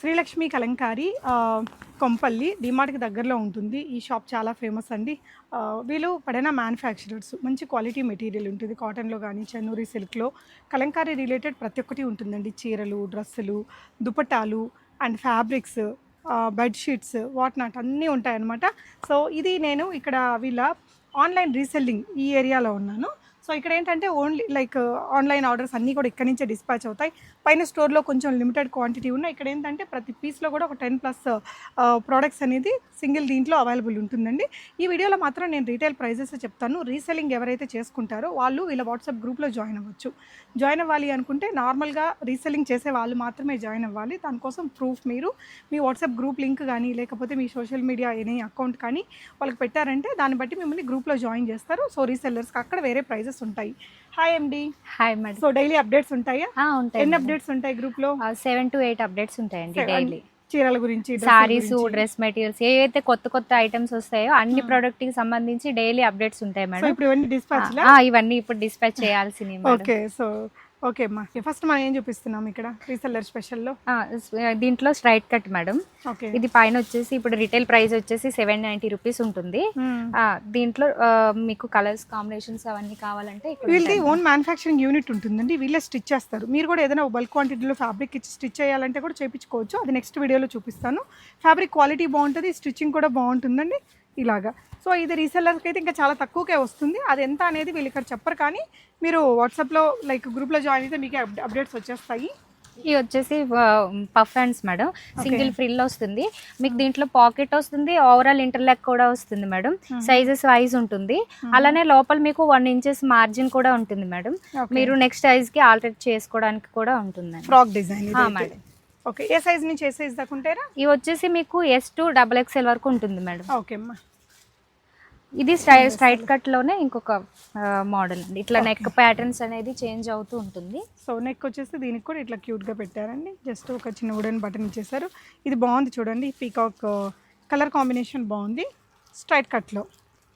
శ్రీలక్ష్మి కలంకారి కొంపల్లి డిమార్ట్కి దగ్గరలో ఉంటుంది. ఈ షాప్ చాలా ఫేమస్ అండి. వీళ్ళు పడైన మ్యానుఫ్యాక్చరర్స్. మంచి క్వాలిటీ మెటీరియల్ ఉంటుంది. కాటన్లో కానీ చెన్నూరి సిల్క్లో. కలంకారీ రిలేటెడ్ ప్రతి ఒక్కటి ఉంటుందండి. చీరలు డ్రెస్సులు దుపట్టాలు and fabrics bedsheets what not అన్నీ ఉంటాయన్నమాట. సో ఇది నేను ఇక్కడ వీళ్ళ ఆన్లైన్ రీసెల్లింగ్ ఈ ఏరియాలో ఉన్నాను. సో ఇక్కడ ఏంటంటే ఓన్లీ లైక్ ఆన్లైన్ ఆర్డర్స్ అన్నీ కూడా ఇక్కడ నుంచే డిస్పాచ్ అవుతాయి. పైన స్టోర్లో కొంచెం లిమిటెడ్ క్వాంటిటీ ఉన్నాయి ఇక్కడ ఏంటంటే ప్రతి పీస్లో కూడా ఒక టెన్ ప్లస్ ప్రోడక్ట్స్ అనేది సింగిల్ దీంట్లో అవైలబుల్ ఉంటుందండి. ఈ వీడియోలో మాత్రం నేను రీటైల్ ప్రైజెస్ చెప్తాను. రీసెల్లింగ్ ఎవరైతే చేసుకుంటారో వాళ్ళు వీళ్ళ వాట్సాప్ గ్రూప్లో జాయిన్ అవ్వచ్చు. జాయిన్ అవ్వాలి అనుకుంటే నార్మల్గా రీసెల్లింగ్ చేసే వాళ్ళు మాత్రమే జాయిన్ అవ్వాలి. దానికోసం ప్రూఫ్ మీరు మీ వాట్సాప్ గ్రూప్ లింక్ కానీ లేకపోతే మీ సోషల్ మీడియా ఎనీ అకౌంట్ కానీ వాళ్ళకి పెట్టారంటే దాన్ని బట్టి మిమ్మల్ని గ్రూప్లో జాయిన్ చేస్తారు. సో రీసెల్లర్స్కి అక్కడ వేరే ప్రైజెస్ ఉంటాయి. హాయ్ ఎండి hi madam so daily updates ఉంటాయా? ఉంటాయి ఎన్ని అప్డేట్స్ ఉంటాయి గ్రూప్లో? సెవెన్ టు ఎయిట్ అప్డేట్స్ ఉంటాయండి. డైలీ చీరల గురించి సారీస్. డ్రెస్ మెటీరియల్స్ ఏవైతే కొత్త కొత్త ఐటమ్స్ వస్తాయో అన్ని ప్రోడక్ట్కి సంబంధించి డైలీ అప్డేట్స్ ఉంటాయి మేడం ఇప్పుడు ఇవన్నీ డిస్పాచ్ ఇవన్నీ ఇప్పుడు డిస్పాచ్ చేయాల్సినవి మేడం ఓకే సో ఓకే అమ్మా. ఫస్ట్ మనం ఏం చూపిస్తున్నాం ఇక్కడ? రీసెల్లర్ స్పెషల్లో దీంట్లో స్ట్రైట్ కట్ మేడం ఓకే. ఇది పైన వచ్చేసి ఇప్పుడు రిటైల్ ప్రైస్ వచ్చేసి సెవెన్ నైన్టీ రూపీస్ ఉంటుంది. Hmm. దీంట్లో మీకు కలర్స్ కాంబినేషన్స్ అవన్నీ కావాలంటే వీళ్ళది. ఓన్ మ్యానుఫ్యాక్చరింగ్ యూనిట్ ఉంటుందండి. వీళ్ళే స్టిచ్ చేస్తారు. మీరు కూడా ఏదైనా బల్క్ క్వాంటిటీలో ఫ్యాబ్రిక్ ఇచ్చి స్టిచ్ చేయాలంటే కూడా చేయించుకోవచ్చు అది నెక్స్ట్ వీడియోలో చూపిస్తాను. ఫ్యాబ్రిక్ క్వాలిటీ బాగుంటుంది స్టిచ్చింగ్ కూడా బాగుంటుందండి. ఇలాగా. సో ఇది రీసెల్లర్కి అయితే ఇంకా చాలా తక్కువకే వస్తుంది. అది ఎంత అనేది వీళ్ళు ఇక్కడ చెప్పరు. కానీ మీరు వాట్సాప్లో లైక్ గ్రూప్లో జాయిన్ అయితే మీకు అప్డేట్స్ వచ్చేస్తాయి. ఇది వచ్చేసి puff hands madam single frill వస్తుంది. మీకు దీంట్లో పాకెట్ వస్తుంది. ఓవరాల్ ఇంటర్లాక్ కూడా వస్తుంది మేడం సైజెస్ వైజ్ ఉంటుంది. అలానే లోపల మీకు వన్ ఇంచెస్ మార్జిన్ కూడా ఉంటుంది మేడం. మీరు నెక్స్ట్ సైజ్కి ఆల్టరేట్ చేసుకోవడానికి కూడా ఉంటుందండి. Frock design madam okay A size నుంచి ఏ సైజ్ దాకా ఉంటారా ఇవి వచ్చేసి మీకు ఎస్ టు డబల్ ఎక్స్ఎల్ వరకు ఉంటుంది మేడం. ఓకే అమ్మా. ఇది స్ట్రై స్ట్రైట్ కట్లోనే ఇంకొక మోడల్ అండి. ఇట్లా నెక్ ప్యాటర్న్స్ అనేది చేంజ్ అవుతూ ఉంటుంది. సో నెక్ వచ్చేసి దీనికి కూడా ఇట్లా క్యూట్గా పెట్టారండి. జస్ట్ ఒక చిన్న వుడెన్ బటన్ ఇచ్చేసారు. ఇది బాగుంది చూడండి. పీకాక్ కలర్ కాంబినేషన్ బాగుంది. స్ట్రైట్ కట్లో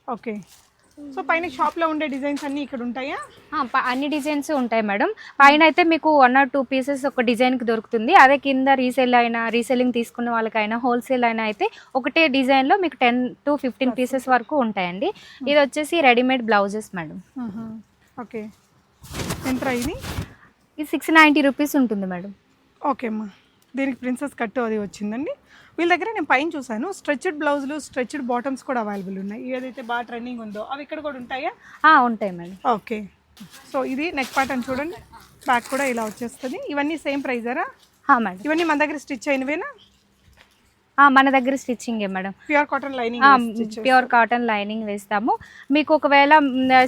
ఓకే. సో పైన షాప్లో ఉండే డిజైన్స్ అన్నీ ఇక్కడ ఉంటాయా? అన్ని డిజైన్స్ ఉంటాయి మేడం. పైన అయితే మీకు వన్ ఆర్ టూ పీసెస్ ఒక డిజైన్కి దొరుకుతుంది. అదే కింద రీసేల్ అయినా రీసేలింగ్ తీసుకున్న వాళ్ళకైనా హోల్సేల్ అయినా అయితే ఒకటే డిజైన్లో మీకు టెన్ టు ఫిఫ్టీన్ పీసెస్ వరకు ఉంటాయండి. ఇది వచ్చేసి రెడీమేడ్ బ్లౌజెస్ మేడం. ఓకే. ఎంత ఇది? ఇది సిక్స్ నైంటీ రూపీస్ ఉంటుంది మేడం. ఓకే అమ్మా. దీనికి ప్రిన్సెస్ కట్ అది వచ్చిందండి. వీళ్ళ దగ్గర నేను పైన చూసాను స్ట్రెచ్డ్ బ్లౌజులు స్ట్రెచ్డ్ బాటమ్స్ కూడా అవైలబుల్ ఉన్నాయి. ఏదైతే బాగా ట్రెండింగ్ ఉందో అవి ఇక్కడ కూడా ఉంటాయా? ఉంటాయి మేడం. ఓకే. సో ఇది నెక్ ప్యాటర్న్ చూడండి. బ్యాక్ కూడా ఇలా వచ్చేస్తుంది. ఇవన్నీ సేమ్ ప్రైజరా మేడం. ఇవన్నీ మన దగ్గర స్టిచ్ అయినవేనా? మన దగ్గర stitching madam. Pure cotton lining pure cotton lining వేస్తాము. మీకు ఒకవేళ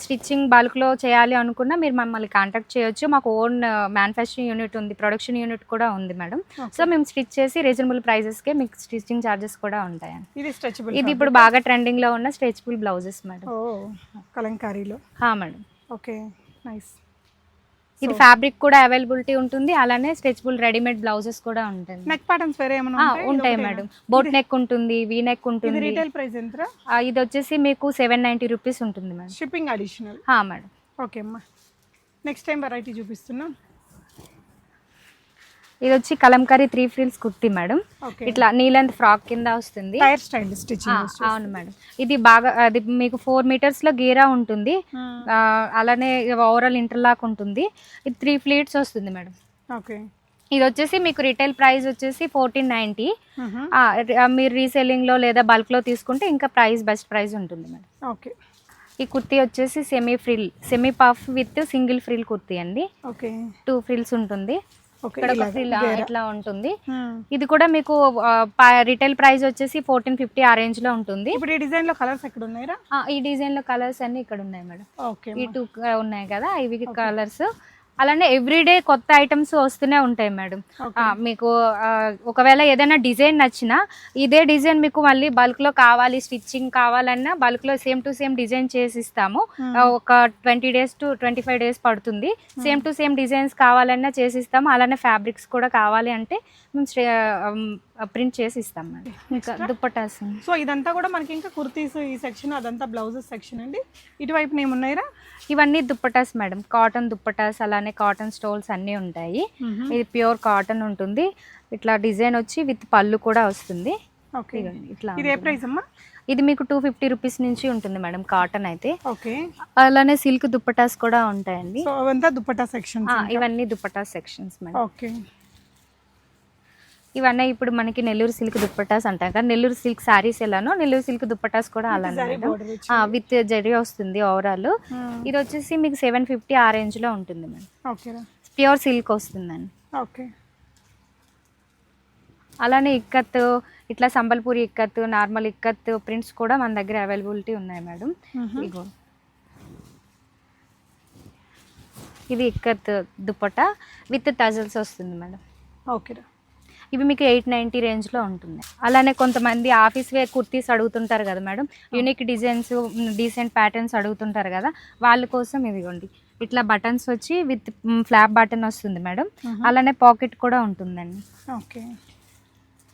స్టిచ్చింగ్ బల్క్లో చేయాలి అనుకున్నా మీరు మమ్మల్ని కాంటాక్ట్ చేయొచ్చు. మాకు ఓన్ మ్యానుఫ్యాక్చరింగ్ యూనిట్ ఉంది ప్రొడక్షన్ యూనిట్ కూడా ఉంది మేడం. సో మేము స్టిచ్ చేసి రీజనబుల్ ప్రైజెస్కే మీకు స్టిచ్చింగ్ ఛార్జెస్ కూడా ఉంటాయండి. ఇది స్ట్రెచబుల్ ఇది ఇప్పుడు బాగా ట్రెండింగ్లో ఉన్న స్ట్రెచబుల్ బ్లౌజెస్ మేడం. కలంకారీలో. మేడం. Okay nice. ఇది ఫ్యాబ్రిక్ కూడా అవైలబిలిటీ ఉంటుంది. అలానే స్ట్రెచబుల్ రెడీమేడ్ బ్లౌజెస్ కూడా ఉంటుంది. నెక్ ప్యాటర్న్స్ వేరే ఏమైనా ఉంటాయా? మేడం బోట్ నెక్ ఉంటుంది వీ నెక్ ఉంటుంది. రీటైల్ ప్రైస్ ఎంత? ఆ, ఇది వచ్చేసి మీకు సెవెన్ నైంటీ రూపీస్ ఉంటుంది మేడం షిప్పింగ్ అడిషనల్ హా, మేడం ఓకే అమ్మా. నెక్స్ట్ టైం వెరైటీ చూపిస్తున్నాం. ఇది వచ్చి Kalamkari three frills kurti madam. ఇట్లా నీలెంత్ ఫ్రాక్ కింద వస్తుంది. అవును మేడం. ఇది బాగా అది మీకు ఫోర్ మీటర్స్లో గీరా ఉంటుంది. అలానే ఓవరాల్ ఇంటర్లాక్ ఉంటుంది. ఇది త్రీ ఫ్లీట్స్ వస్తుంది మేడం. ఓకే ఇది వచ్చేసి మీకు రిటైల్ ప్రైస్ వచ్చేసి ఫోర్టీన్ నైంటీ మీరు రీసెల్లింగ్లో లేదా బల్క్లో తీసుకుంటే ఇంకా ప్రైస్ బెస్ట్ ప్రైస్ ఉంటుంది మేడం. ఓకే ఈ కుర్తీ వచ్చేసి semi frill semi puff with single frill kurti అండి. ఓకే టూ ఫ్రిల్స్ ఉంటుంది. ఇట్లా ఉంటుంది. ఇది కూడా మీకు రిటైల్ ప్రైస్ వచ్చేసి ఫోర్టీన్ ఫిఫ్టీ ఆ రేంజ్లో ఉంటుంది. ఇప్పుడు ఈ డిజైన్లో కలర్స్ ఎక్కడ ఉన్నాయరా ఆ, ఈ డిజైన్లో కలర్స్ అన్ని ఇక్కడ ఉన్నాయి మేడం. ఈ టూ ఉన్నాయి కదా ఇవి కలర్స్ అలానే ఎవ్రీడే కొత్త ఐటమ్స్ వస్తూనే ఉంటాయి మేడం మీకు ఒకవేళ ఏదైనా డిజైన్ నచ్చినా ఇదే డిజైన్ మీకు మళ్ళీ బల్క్లో కావాలి స్టిచ్చింగ్ కావాలన్నా బల్క్లో సేమ్ టు సేమ్ డిజైన్ చేసి ఇస్తాము. ఆ, ఒక twenty days to twenty five days పడుతుంది సేమ్ టు సేమ్ డిజైన్స్ కావాలన్నా చేసి ఇస్తాము. అలానే ఫ్యాబ్రిక్స్ కూడా కావాలి అంటే ప్రింట్ చేసి ఇస్తాం మేడం. ఇంకా? దుప్పటాస్. సో ఇదంతా కూడా మనకి ఇంకా కుర్తీస్ ఈ సెక్షన్ అదంతా బ్లౌజెస్ సెక్షన్ అండి. ఇటువైపు ఏమున్నాయిరా ఇవన్నీ దుప్పటాస్ మేడం. కాటన్ దుప్పటాస్ అలానే కాటన్ స్టోల్స్ అన్నీ ఉంటాయి. ఇది ప్యూర్ కాటన్ ఉంటుంది. ఇట్లా డిజైన్ వచ్చి విత్ పళ్ళు కూడా వస్తుంది. ఓకే ఇట్లా ఇది ఏ. ప్రైస్ అమ్మా? ఇది మీకు టూ ఫిఫ్టీ రూపీస్ నుంచి ఉంటుంది మేడం కాటన్ అయితే. ఓకే అలానే సిల్క్ దుప్పటాస్ కూడా ఉంటాయండి. దుపట్టా సెక్షన్ ఇవన్నీ దుప్పటా సెక్షన్స్ మేడం. ఓకే ఇవన్నీ ఇప్పుడు మనకి నెల్లూరు సిల్క్ దుప్పటాస్ అంటాం కదా. నెల్లూరు సిల్క్ శారీస్ ఎలానో నెల్లూరు సిల్క్ దుప్పటాస్ కూడా అలానే. విత్ జరీ వస్తుంది ఓవరాల్. ఇది వచ్చేసి మీకు సెవెన్ ఫిఫ్టీ ఆ రేంజ్లో ఉంటుంది మేడం. ప్యూర్ సిల్క్ వస్తుందండి. ఓకే. అలానే ఇక్కత్ ఇట్లా సంబల్పూరి ఇక్కత్ నార్మల్ ఇక్కత్ ప్రింట్స్ కూడా మన దగ్గర అవైలబిలిటీ ఉన్నాయి మేడం. ఇగో. ఇది ఇక్కత్ దుప్పట విత్ టజల్స్ వస్తుంది మేడం. ఓకేరా ఇవి మీకు ఎయిట్ నైంటీ రేంజ్లో ఉంటుంది అలానే కొంతమంది ఆఫీస్ వేర్ కుర్తీస్ అడుగుతుంటారు కదా madam. Unique designs decent patterns అడుగుతుంటారు కదా వాళ్ళ కోసం ఇదిగోండి. ఇట్లా బటన్స్ వచ్చి విత్ ఫ్లాప్ బటన్ వస్తుంది మేడం. అలానే పాకెట్ కూడా ఉంటుందండి. ఓకే.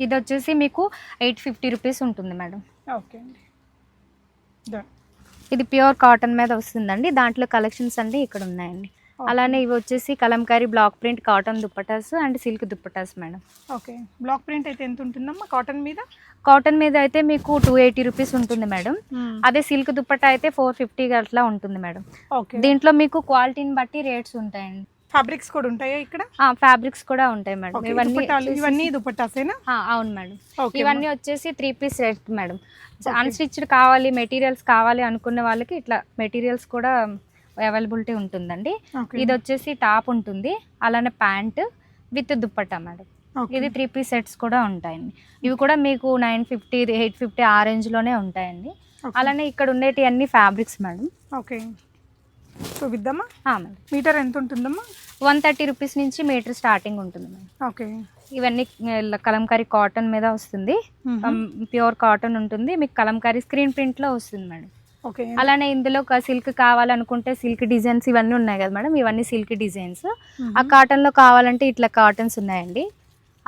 ఇది వచ్చేసి మీకు ఎయిట్ ఫిఫ్టీ రూపీస్ ఉంటుంది మేడం. ఓకే అండి. ఇది ప్యూర్ కాటన్ మీద వస్తుందండి. దాంట్లో కలెక్షన్స్ అండి ఇక్కడ ఉన్నాయండి. అలానే ఇవి వచ్చేసి Kalamkari block print cotton dupattas and silk dupattas madam. Okay block print అయితే ఎంత ఉంటుందమ్మా కాటన్ మీద? కాటన్ మీద అయితే మీకు టూ ఎయిటీ రూపీస్ ఉంటుంది మేడం. అదే సిల్క్ దుప్పట్టా అయితే ఫోర్ ఫిఫ్టీ అట్లా ఉంటుంది మేడం. ఓకే దీంట్లో మీకు క్వాలిటీని బట్టి రేట్స్ ఉంటాయండి. ఫ్యాబ్రిక్స్ కూడా ఉంటాయా ఇక్కడ? ఫ్యాబ్రిక్స్ కూడా ఉంటాయి మేడం. ఇవన్నీ ఇవన్నీ దుపట్టాసేనా ఆ, అవును మేడం. ఇవన్నీ వచ్చేసి three piece set madam. Unstitched కావాలి మెటీరియల్స్ కావాలి అనుకున్న వాళ్ళకి ఇట్లా మెటీరియల్స్ కూడా అవైలబిలిటీ ఉంటుందండి. ఇది వచ్చేసి టాప్ ఉంటుంది. అలానే ప్యాంట్ విత్ దుప్పట్టా మేడం. ఇది త్రీ పీస్ సెట్స్ కూడా ఉంటాయండి. ఇవి కూడా మీకు నైన్ ఫిఫ్టీ ఎయిట్ ఫిఫ్టీ ఆ రేంజ్లోనే ఉంటాయండి. అలానే ఇక్కడ ఉండేటి అన్ని ఫ్యాబ్రిక్స్ మేడం. ఓకే. చూపిద్దామా? మేడం. మీటర్ ఎంత ఉంటుందమ్మా? వన్ థర్టీ రూపీస్ నుంచి మీటర్ స్టార్టింగ్ ఉంటుంది మేడం. ఓకే. ఇవన్నీ కలంకారీ కాటన్ మీద వస్తుంది. ప్యూర్ కాటన్ ఉంటుంది. మీకు కలంకారీ స్క్రీన్ ప్రింట్లో వస్తుంది మేడం. అలానే ఇందులో సిల్క్ కావాలనుకుంటే సిల్క్ డిజైన్స్ ఇవన్నీ ఉన్నాయి కదా మేడం ఇవన్నీ సిల్క్ డిజైన్స్ ఆ కాటన్లో కావాలంటే ఇట్లా కాటన్స్ ఉన్నాయండి.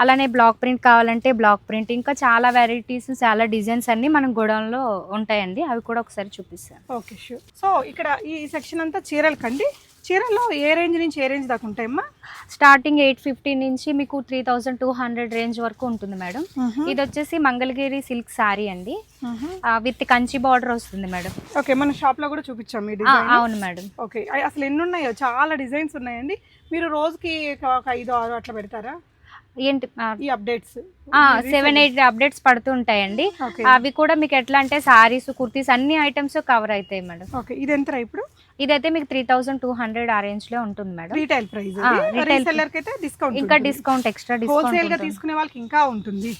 అలానే బ్లాక్ ప్రింట్ కావాలంటే బ్లాక్ ప్రింట్ ఇంకా చాలా వెరైటీస్ చాలా డిజైన్స్ అన్ని మనం గోడౌన్లో ఉంటాయండి. అవి కూడా ఒకసారి చూపిస్తాను. ఓకే షూర్ సో ఇక్కడ ఈ సెక్షన్ అంతా చీరలకండి? చీరల్లో ఏ రేంజ్ నుంచి ఏ రేంజ్ దాకా ఉంటాయమ్మా? స్టార్టింగ్ ఎయిట్ ఫిఫ్టీ నుంచి మీకు three thousand two hundred range వరకు ఉంటుంది మేడం. ఇది వచ్చేసి మంగళగిరి సిల్క్ శారీ అండి. విత్ కంచి బార్డర్ వస్తుంది మేడం. ఓకే మన షాప్లో కూడా చూపించాం ఈ డిజైన్ అవును మేడం. ఓకే అసలు ఎన్ని ఉన్నాయో? చాలా డిజైన్స్ ఉన్నాయండి. మీరు రోజుకి ఒక ఐదు ఆరు అట్లా పెడతారా? ఏంటి? ఈ అప్డేట్స్. సెవెన్ ఎయిట్ అప్డేట్స్ పడుతూ ఉంటాయండి ఓకే అవి కూడా మీకు ఎట్లా అంటే సారీస్ కుర్తీస్ అన్ని ఐటమ్స్ కవర్ అవుతాయి మేడం. ఓకే ఇది ఎంత ఇప్పుడు? ఇదైతే మీకు త్రీ థౌసండ్ టూ హండ్రెడ్ ఆ రేంజ్లో ఉంటుంది మేడం. రీటైల్ ప్రైస్కి అయితే డిస్కౌంట్ ఇంకా డిస్కౌంట్ ఎక్స్ట్రా హోల్సేల్గా డిస్కౌంట్ తీసుకునే వాళ్ళకి ఇంకా ఉంటుంది.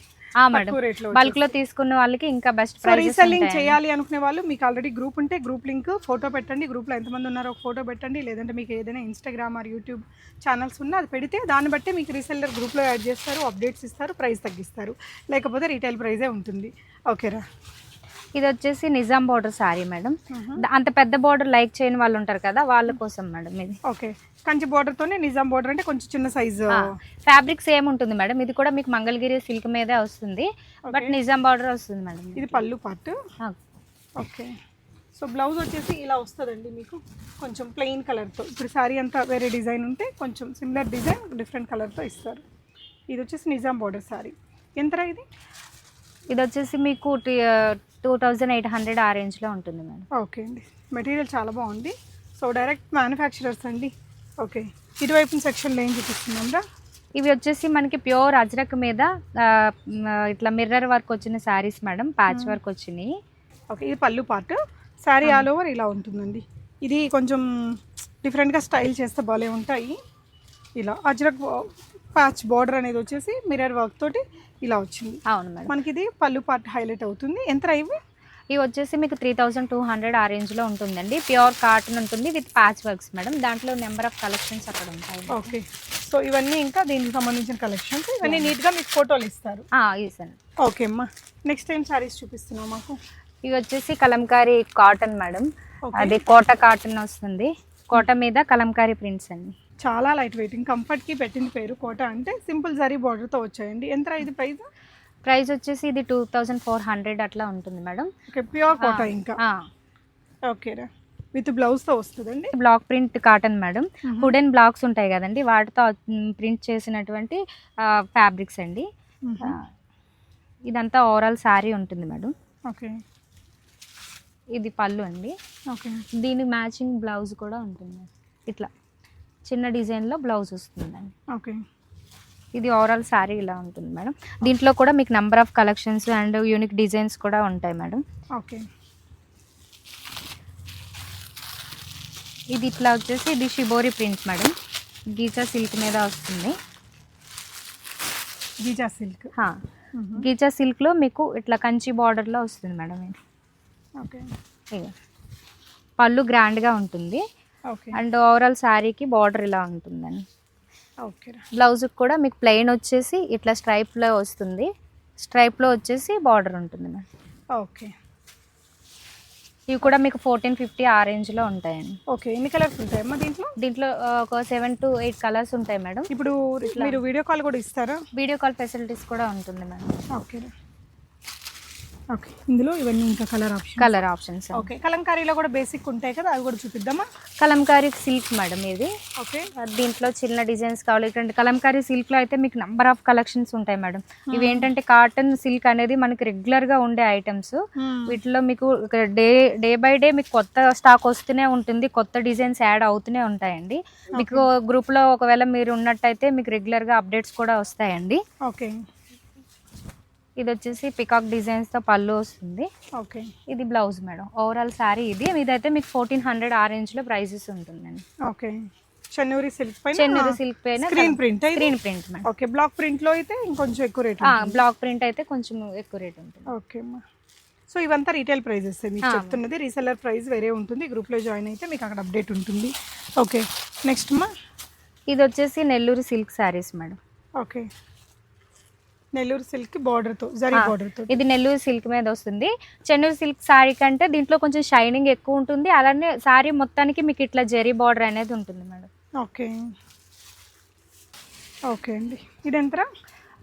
బల్క్లో తీసుకున్న వాళ్ళకి ఇంకా బెస్ట్ రీసెల్లింగ్ చేయాలి అనుకునే వాళ్ళు మీకు ఆల్రెడీ గ్రూప్ ఉంటే గ్రూప్ లింక్ ఫోటో పెట్టండి గ్రూప్లో ఎంతమంది ఉన్నారో ఒక ఫోటో పెట్టండి లేదంటే మీకు ఏదైనా ఇన్స్టాగ్రామ్ ఆర్ యూట్యూబ్ ఛానల్స్ ఉన్నా అది పెడితే దాన్ని బట్టి మీకు రీసెల్లర్ గ్రూప్లో యాడ్ చేస్తారు అప్డేట్స్ ఇస్తారు ప్రైస్ తగ్గిస్తారు. లేకపోతే రీటైల్ ప్రైజే ఉంటుంది. ఓకేరా? ఇది వచ్చేసి నిజాం బోర్డర్ సారీ మేడం. అంత పెద్ద బోర్డర్ లైక్ చేయని వాళ్ళు ఉంటారు కదా వాళ్ళ కోసం మేడం ఇది. ఓకే. కంచి border తోనే నిజాం బోర్డర్ అంటే కొంచెం చిన్న సైజు. ఫ్యాబ్రిక్ సేమ్ ఉంటుంది మేడం ఇది కూడా మీకు మంగళగిరి సిల్క్ మీదే వస్తుంది. బట్ నిజాం బార్డర్ వస్తుంది మేడం ఇది పళ్ళు పార్ట్. ఓకే. సో బ్లౌజ్ వచ్చేసి ఇలా వస్తుందండి మీకు. కొంచెం ప్లెయిన్ కలర్తో. ఇప్పుడు శారీ అంతా వేరే డిజైన్ ఉంటే కొంచెం సిమిలర్ డిజైన్ డిఫరెంట్ కలర్తో ఇస్తారు. ఇది వచ్చేసి నిజాం బోర్డర్ శారీ ఎంతరా ఇది? ఇది వచ్చేసి మీకు టూ థౌజండ్ ఎయిట్ హండ్రెడ్ ఆ రేంజ్లో ఉంటుంది మేడం. ఓకే అండి. మెటీరియల్ చాలా బాగుంది. సో డైరెక్ట్ మ్యానుఫ్యాక్చరర్స్ అండి. ఓకే. ఇటువైపు సెక్షన్లో ఏం చూపిస్తుందా ఇవి వచ్చేసి మనకి ప్యూర్ అజ్రక్ మీద ఇట్లా మిర్రర్ వర్క్ వచ్చిన శారీస్ మేడం ప్యాచ్ వర్క్ వచ్చినాయి. ఓకే. ఇది పళ్ళు పార్ట్. శారీ ఆల్ ఓవర్ ఇలా ఉంటుందండి. ఇది కొంచెం డిఫరెంట్గా స్టైల్ చేస్తే భలే ఉంటాయి. ఇలా అజ్రక్ ప్యాచ్ బార్డర్ అనేది వచ్చేసి మిర్రర్ వర్క్ తోటి ఇలా వచ్చింది. అవును మేడం. మనకి ఇది పళ్ళు పార్ట్ హైలైట్ అవుతుంది. ఎంత ఇవి? ఇవి వచ్చేసి మీకు త్రీ థౌజండ్ టూ హండ్రెడ్ ఆ రేంజ్లో ఉంటుందండి. ప్యూర్ కాటన్ ఉంటుంది విత్ ప్యాచ్ వర్క్స్ మేడం. దాంట్లో నెంబర్ ఆఫ్ కలెక్షన్స్ అక్కడ ఉంటాయి. ఓకే. సో ఇవన్నీ ఇంకా దీనికి సంబంధించిన కలెక్షన్స్ ఇవన్నీ నీట్గా మీకు ఫోటోలు ఇస్తారు. ఇసాను ఓకే అమ్మా. నెక్స్ట్ టైం సారీస్ చూపిస్తున్నావు మాకు? ఇవి వచ్చేసి కలంకారీ కాటన్ మేడం. అది కోట కాటన్ వస్తుంది. కోట మీద కలంకారీ ప్రింట్స్ అండి. చాలా లైట్ వెయిటింగ్. కంఫర్ట్కి పెట్టింది పేరు కోట అంటే సింపుల్ జరీ బార్డర్తో వచ్చాయండి. ఎంత ఇది ప్రైస్? ప్రైస్ వచ్చేసి ఇది టూ థౌజండ్ ఫోర్ హండ్రెడ్ అట్లా ఉంటుంది మేడం. ఓకే ప్యూర్ కోట ఇంకా. ఓకేరా. విత్ బ్లౌజ్తో వస్తుందండి? Block print cotton madam. Wooden blocks ఉంటాయి కదండి వాటితో ప్రింట్ చేసినటువంటి ఫ్యాబ్రిక్స్ అండి. ఇదంతా ఓవరాల్ శారీ ఉంటుంది మేడం. ఓకే. ఇది పళ్ళు అండి. ఓకే. దీని మ్యాచింగ్ బ్లౌజ్ కూడా ఉంటుంది. ఇట్లా. చిన్న డిజైన్లో బ్లౌజ్ వస్తుందండి. ఓకే. ఇది ఓవరాల్ శారీ ఇలా ఉంటుంది మేడం. దీంట్లో కూడా మీకు number of collections and unique designs కూడా ఉంటాయి మేడం. ఓకే. ఇది ఇట్లా వచ్చేసి ఇది shibori print madam. Ghicha silk మీద వస్తుంది. Giza silk. గీచా సిల్క్లో మీకు ఇట్లా కంచి బార్డర్లో వస్తుంది మేడం ఇది. ఓకే. పళ్ళు గ్రాండ్గా ఉంటుంది. అండ్ ఓవరాల్ శారీకి బార్డర్ ఇలా ఉంటుందండి. బ్లౌజ్కి కూడా మీకు ప్లెయిన్ వచ్చేసి ఇట్లా స్ట్రైప్లో వస్తుంది. స్ట్రైప్లో వచ్చేసి బార్డర్ ఉంటుంది మేడం ఓకే ఇవి కూడా మీకు ఫోర్టీన్ ఫిఫ్టీ ఆ రేంజ్లో ఉంటాయండి. ఓకే ఎన్ని కలర్స్ ఉంటాయమ్మా దీంట్లో? దీంట్లో ఒక సెవెన్ టు ఎయిట్ కలర్స్ ఉంటాయి మేడం ఇప్పుడు మీరు వీడియో కాల్ కూడా ఇస్తారా? వీడియో కాల్ ఫెసిలిటీస్ కూడా ఉంటుంది మేడం ఓకే ఓకే. ఇందులో ఇవన్నీ ఇంకా colour option colour options. Okay. కలంకారీలో కూడా బేసిక్ ఉంటాయి కదా అవి కూడా చూపిద్దామా? కలంకారీ సిల్క్ మేడం ఇది. ఓకే. దీంట్లో చిన్న డిజైన్స్ కావాలి. ఇటువంటి కలంకారీ సిల్క్లో అయితే మీకు నంబర్ ఆఫ్ కలెక్షన్స్ ఉంటాయి మేడం. ఇవి ఏంటంటే కాటన్ సిల్క్ అనేది మనకి రెగ్యులర్గా ఉండే ఐటమ్స్ వీటిలో మీకు డే డే బై డే మీకు కొత్త స్టాక్ వస్తూనే ఉంటుంది. కొత్త డిజైన్స్ యాడ్ అవుతూనే ఉంటాయండి. మీకు గ్రూప్లో ఒకవేళ మీరు ఉన్నట్టయితే మీకు రెగ్యులర్గా అప్డేట్స్ కూడా వస్తాయండి. ఓకే. ఇది వచ్చేసి పికాక్ డిజైన్స్తో పళ్ళు వస్తుంది. ఓకే. ఇది బ్లౌజ్ మేడం. ఓవరాల్ శారీ ఇది. ఇదైతే మీకు ఫోర్టీన్ హండ్రెడ్ ఆ రేంజ్లో ప్రైజెస్ ఉంటుందండి. ఓకే. చెన్నూరి సిల్క్ పైన? చెన్నూరు సిల్క్ పైన screen print screen print madam. Okay. Block ప్రింట్లో అయితే ఇంకొంచెం ఎక్కువ రేట్ బ్లాక్ ప్రింట్ అయితే కొంచెం ఎక్కువ రేట్ ఉంటుంది. ఓకే అమ్మా. సో ఇవంతా రీటైల్ ప్రైజెస్ మీకు. చెప్తున్నది రీసెల్లర్ ప్రైస్ వేరే ఉంటుంది. గ్రూప్లో జాయిన్ అయితే మీకు అక్కడ అప్డేట్ ఉంటుంది. ఓకే. నెక్స్ట్ అమ్మా. ఇది వచ్చేసి Nellore silk saris madam. Okay. Nellore silk బార్డర్తో జరీ ఆ. బార్డర్తో. ఇది నెల్లూరు సిల్క్ మీద వస్తుంది. చెన్నూరు సిల్క్ శారీ కంటే దీంట్లో కొంచెం షైనింగ్ ఎక్కువ ఉంటుంది. అలానే శారీ మొత్తానికి మీకు ఇట్లా జెరీ బార్డర్ అనేది ఉంటుంది మేడం. ఓకే. ఓకే అండి. ఇది ఎంతరా?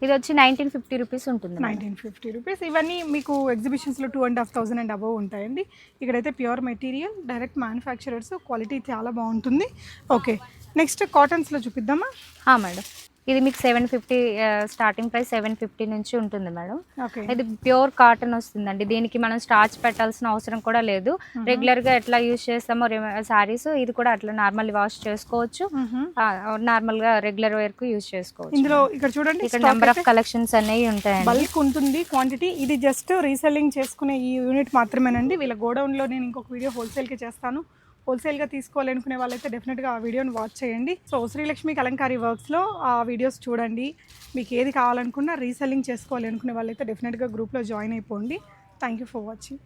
ఇది వచ్చి నైన్టీన్ ఫిఫ్టీ రూపీస్ ఉంటుంది. Nineteen fifty rupees. ఇవన్నీ మీకు ఎగ్జిబిషన్స్లో two and half thousand and above ఉంటాయండి. ఇక్కడైతే pure material direct manufacturers quality చాలా బాగుంటుంది. ఓకే. నెక్స్ట్ కాటన్స్లో చూపిద్దామా? మేడం. ఇది మీకు seven fifty starting price seven fifty నుంచి ఉంటుంది మేడం. ఇది ప్యూర్ కాటన్ వస్తుందండి. దీనికి మనం స్టార్చ్ పెట్టాల్సిన అవసరం కూడా లేదు. రెగ్యులర్గా ఎట్లా యూజ్ చేస్తామో సారీస్ ఇది కూడా అట్లా నార్మల్ వాష్ చేసుకోవచ్చు. నార్మల్గా రెగ్యులర్ వేర్కు యూజ్ చేసుకోవచ్చు ఇందులో ఇక్కడ చూడండి ఇక్కడ నెంబర్ ఆఫ్ కలెక్షన్స్ అనేవి ఉంటాయండి. బల్క్ ఉంటుంది క్వాంటిటీ ఇది జస్ట్ రీసెల్లింగ్ చేసుకునే ఈ యూనిట్ మాత్రమేనండి. వీళ్ళ గోడౌన్లో నేను ఇంకొక వీడియో హోల్సేల్కి చేస్తాను. హోల్సేల్గా తీసుకోవాలనుకునే వాళ్ళైతే డెఫినెట్గా ఆ వీడియోని వాచ్ చేయండి. సో శ్రీలక్ష్మి కలంకారీ వర్క్స్లో ఆ వీడియోస్ చూడండి. మీకు ఏది కావాలనుకున్నా రీసెల్లింగ్ చేసుకోవాలి అనుకునే వాళ్ళైతే డెఫినెట్గా గ్రూప్లో జాయిన్ అయిపోండి. Thank you for watching